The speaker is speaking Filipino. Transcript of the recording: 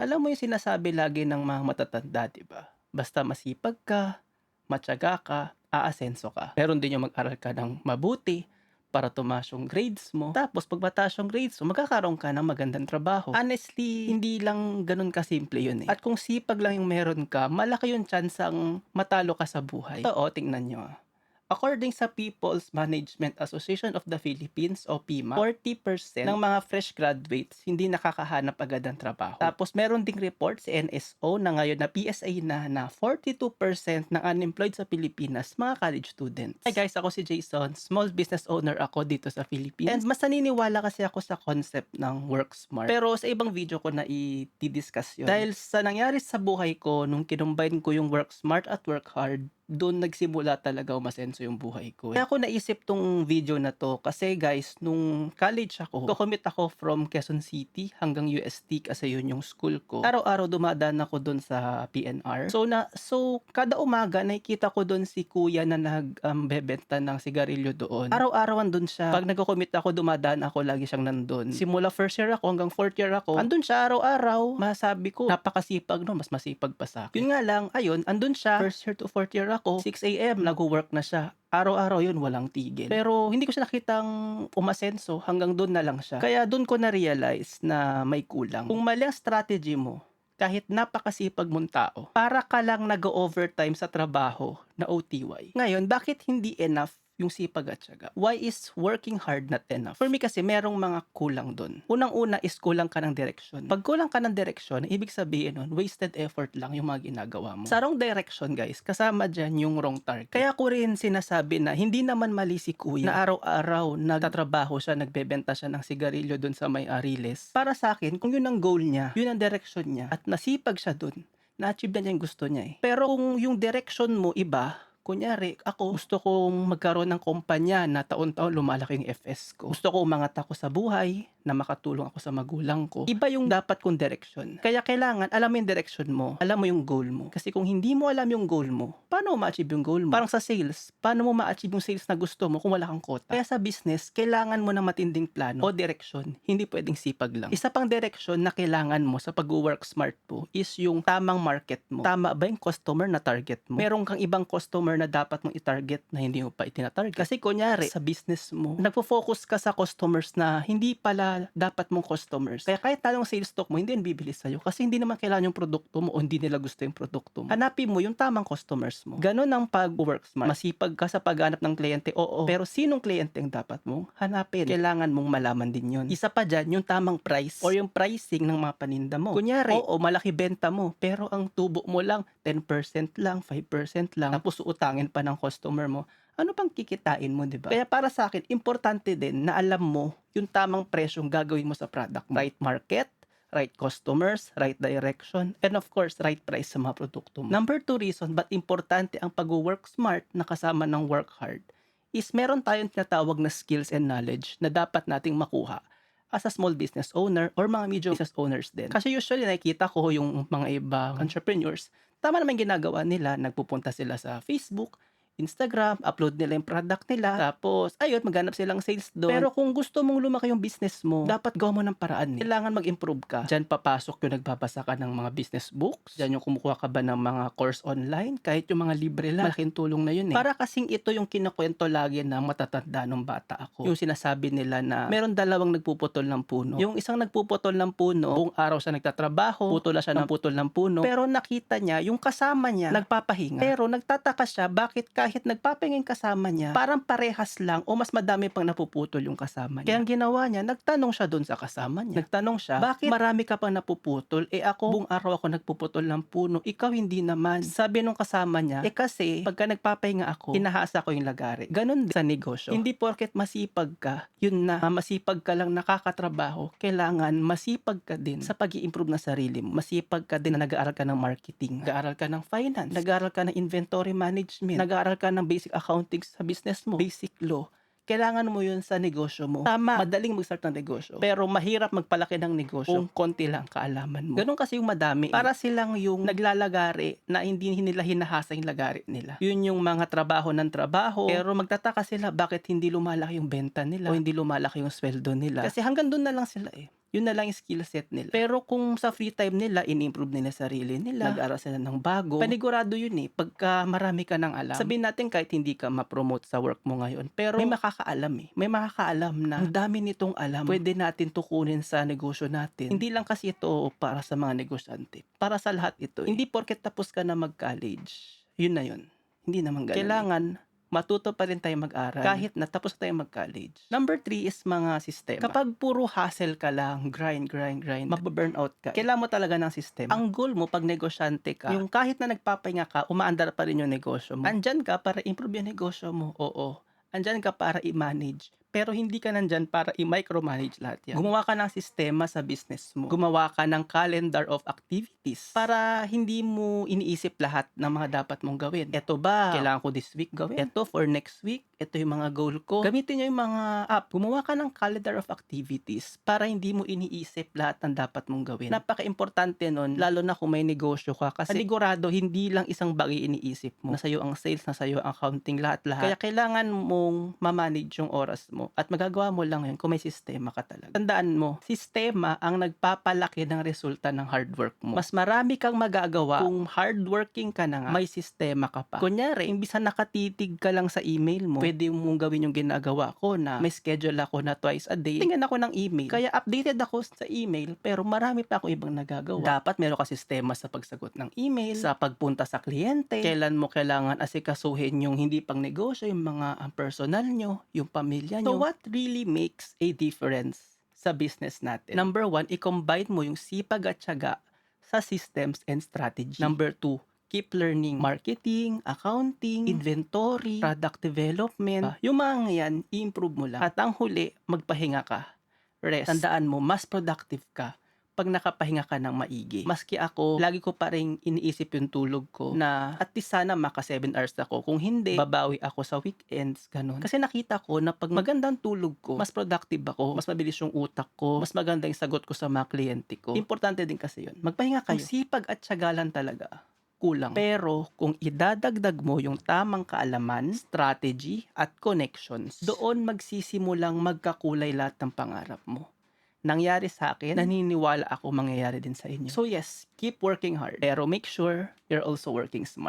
Alam mo yung sinasabi lagi ng mga matatanda, di ba? Basta masipag ka, matyaga ka, aasenso ka. Meron din yung mag-aral ka ng mabuti para tumaas yung grades mo. Tapos, pag yung grades mo, magkakaroon ka ng magandang trabaho. Honestly, hindi lang ganun kasimple yun eh. At kung sipag lang yung meron ka, malaki yung chance ang matalo ka sa buhay. Oo, tingnan nyo. According sa People's Management Association of the Philippines o PIMA, 40% ng mga fresh graduates hindi nakakahanap agad ng trabaho. Tapos meron ding report si NSO na ngayon na PSA na na 42% ng unemployed sa Pilipinas mga college students. Hi guys, ako si Jason, small business owner ako dito sa Philippines. And mas naniniwala kasi ako sa concept ng work smart. Pero sa ibang video ko na i-discuss yun. Dahil sa nangyari sa buhay ko nung kinumbine ko yung work smart at work hard, doon nagsimula talaga umasenso yung buhay ko. Kaya ako naisip tong video na to kasi guys, nung college ako, commit ako from Quezon City hanggang UST kasi yun yung school ko. Araw-araw dumadaan ako doon sa PNR. So na so kada umaga nakikita ko doon si kuya na nagbebenta ng sigarilyo doon. Araw-araw andun siya. Pag nagko-commit ako, dumadaan ako, lagi siyang nandun. Simula first year ako hanggang fourth year ako, andun siya araw-araw. Masabi ko, napakasipag no, mas masipag pa sa akin. Yun nga lang, ayun, andun siya, first year to fourth year 6 a.m. nag-work na siya. Araw-araw yun, walang tigil. Pero hindi ko siya nakitang umasenso, hanggang doon na lang siya. Kaya doon ko na-realize na may kulang. Kung mali ang strategy mo, kahit napakasipag mong tao, para ka lang nag-overtime sa trabaho na OTY. Ngayon, bakit hindi enough yung sipag at syaga. Why is working hard not enough? For me kasi merong mga kulang doon. Unang-una is kulang ka ng direction. Pag kulang ka ng direction, ibig sabihin nun, wasted effort lang yung mga ginagawa mo. Sa wrong direction guys, kasama dyan yung wrong target. Kaya ko rin sinasabi na hindi naman mali si kuya na araw-araw nagtatrabaho siya, nagbebenta siya ng sigarilyo doon sa may Ariles. Para sa akin, kung yun ang goal niya, yun ang direction niya, at nasipag siya doon, na-achieve na niya yung gusto niya eh. Pero kung yung direction mo iba, Kunyari, ako gusto kong magkaroon ng kumpanya na taon-taon lumalaki yung FS ko. Gusto ko umangat ako sa buhay, na makatulong ako sa magulang ko. Iba yung dapat kong direction. Kaya kailangan alam mo yung direction mo, alam mo yung goal mo. Kasi kung hindi mo alam yung goal mo, paano mo ma-achieve yung goal mo? Parang sa sales, paano mo ma-achieve yung sales na gusto mo kung wala kang quota? Kaya sa business, kailangan mo ng matinding plano o direction. Hindi pwedeng sipag lang. Isa pang direction na kailangan mo sa pag-work smart po is yung tamang market mo. Tama ba yung customer na target mo? Meron kang ibang customer na dapat mong i-target na hindi mo pa itinatarget. Kasi kunyari, sa business mo, nagpo-focus ka sa customers na hindi pala dapat mong customers. Kaya kahit talong sales talk mo, hindi yan bibili sa'yo. Kasi hindi naman kailangan yung produkto mo o hindi nila gusto yung produkto mo. Hanapin mo yung tamang customers mo. Ganon ang pag-work smart. Masipag ka sa paghanap ng kliyente, oo. Pero sinong kliyente ang dapat mong hanapin? Kailangan mong malaman din yun. Isa pa dyan, yung tamang price or yung pricing ng mga paninda mo. Kunyari, oo, malaki benta mo, pero ang tubo mo lang 10% lang, 5% lang, tapos utangin pa ng customer mo ano pang kikitain mo, di ba? Kaya para sa akin, importante din na alam mo yung tamang presyong gagawin mo sa product mo. Right market, right customers, right direction, and of course, right price sa mga produkto mo. Number two reason, but importante ang pag-work smart na kasama ng work hard is meron tayong tinatawag na skills and knowledge na dapat nating makuha as a small business owner or mga medium business owners din. Kasi usually nakikita ko yung mga ibang entrepreneurs, tama naman ginagawa nila, nagpupunta sila sa Facebook, Instagram, upload nila yung product nila, tapos, ayun, maghanap silang sales doon. Pero kung gusto mong lumaki yung business mo, dapat gawa mo ng paraan. Eh. Kailangan mag-improve ka. Diyan papasok yung nagbabasa ka ng mga business books. Diyan yung kumukuha ka ba ng mga course online, kahit yung mga libre lang. Malaking tulong na yun eh. Para kasing ito yung kinukwento lagi ng matatanda nung bata ako. Yung sinasabi nila na meron dalawang nagpuputol ng puno. Yung isang nagpuputol ng puno, buong araw siya nagtatrabaho, putol na siya ng putol ng puno. Pero nakita niya, yung kasama niya, nagpapahinga. Pero nagtataka siya, bakit kahit kahit nagpapahinging kasama niya, parang parehas lang o mas madami pang napuputol yung kasama niya. Kaya ang ginawa niya, nagtanong siya doon sa kasama niya. Nagtanong siya, bakit marami ka pang napuputol? Eh ako, buong araw ako nagpuputol ng puno, ikaw hindi naman. Sabi nung kasama niya, eh kasi pagka nagpapahinga ako, hinahasa ko yung lagari. Ganon sa negosyo. Hindi porket masipag ka, yun na, masipag ka lang nakakatrabaho, kailangan masipag ka din sa pag improve na sarili mo. Masipag ka din na nag-aaral ka ng marketing, nag-aaral ka ng finance, nag-aaral ka ng inventory management, nag-aaral ka ng basic accounting sa business mo, basic law, kailangan mo yun sa negosyo mo. Tama, madaling mag-start ng negosyo. Pero mahirap magpalaki ng negosyo kung konti lang kaalaman mo. Ganun kasi yung madami. Para silang yung naglalagari na hindi nila hinahasa yung lagari nila. Yun yung mga trabaho ng trabaho. Pero magtataka sila bakit hindi lumalaki yung benta nila o hindi lumalaki yung sweldo nila. Kasi hanggang doon na lang sila eh Yun na lang yung skill set nila. Pero kung sa free time nila, in-improve nila sarili nila, nag-aaral sila ng bago, panigurado yun eh. Pagka marami ka ng alam, sabihin natin kahit hindi ka ma-promote sa work mo ngayon, pero may makakaalam eh. May makakaalam na ang dami nitong alam. Pwede natin tukunin sa negosyo natin. Hindi lang kasi ito para sa mga negosyante. Para sa lahat ito. eh. Hindi porket tapos ka na mag-college. Yun na yun. Hindi naman ganun. Kailangan matuto pa rin tayo mag-aral kahit natapos tayo mag-college. Number three is mga sistema. Kapag puro hustle ka lang, grind, grind, grind, mababurnout ka. Kailangan mo talaga ng sistema. Ang goal mo pag negosyante ka, yung kahit na nagpapahinga ka, umaandar pa rin yung negosyo mo. Andyan ka para improve yung negosyo mo. Oo. Andyan ka para i-manage. Pero hindi ka nandyan para i-micromanage lahat yan. Gumawa ka ng sistema sa business mo. Gumawa ka ng calendar of activities para hindi mo iniisip lahat ng mga dapat mong gawin. Ito ba, kailangan ko this week gawin? Ito for next week? Ito yung mga goal ko. Gamitin nyo yung mga app. Gumawa ka ng calendar of activities para hindi mo iniisip lahat ng dapat mong gawin. Napaka-importante nun, lalo na kung may negosyo ka. Kasi panigurado, hindi lang isang bagay iniisip mo. Nasa'yo ang sales, nasa'yo ang accounting, lahat-lahat. Kaya kailangan mong mamanage yung oras mo. At magagawa mo lang yun kung may sistema ka talaga. Tandaan mo, sistema ang nagpapalaki ng resulta ng hard work mo. Mas marami kang magagawa kung hardworking ka na nga, may sistema ka pa. Kunyari, imbis na nakatitig ka lang sa email mo, pwede mong gawin yung ginagawa ko na may schedule ako na twice a day. Tingnan ako ng email. Kaya updated ako sa email, pero marami pa ako ibang nagagawa. Dapat meron ka sistema sa pagsagot ng email, sa pagpunta sa kliyente, kailan mo kailangan asikasuhin yung hindi pang negosyo, yung mga ang personal nyo, yung pamilya nyo. So what really makes a difference sa business natin? Number one, i-combine mo yung sipag at syaga sa systems and strategy. Number two, keep learning marketing, accounting, inventory, product development. Ah, yung mga yan, i-improve mo lang. At ang huli, magpahinga ka. Rest. Tandaan mo, mas productive ka pag nakapahinga ka ng maigi. Maski ako, lagi ko pa rin iniisip yung tulog ko na at least sana maka 7 hours ako. Kung hindi, babawi ako sa weekends, ganun. Kasi nakita ko na pag magandang tulog ko, mas productive ako, mas mabilis yung utak ko, mas maganda yung sagot ko sa mga kliyente ko. Importante din kasi yun. Magpahinga kayo. Kung sipag at siyagalan talaga, kulang. Pero kung idadagdag mo yung tamang kaalaman, strategy, at connections, doon magsisimulang magkakulay lahat ng pangarap mo. Nangyari sa akin, naniniwala ako mangyayari din sa inyo. So yes, keep working hard. Pero make sure you're also working smart.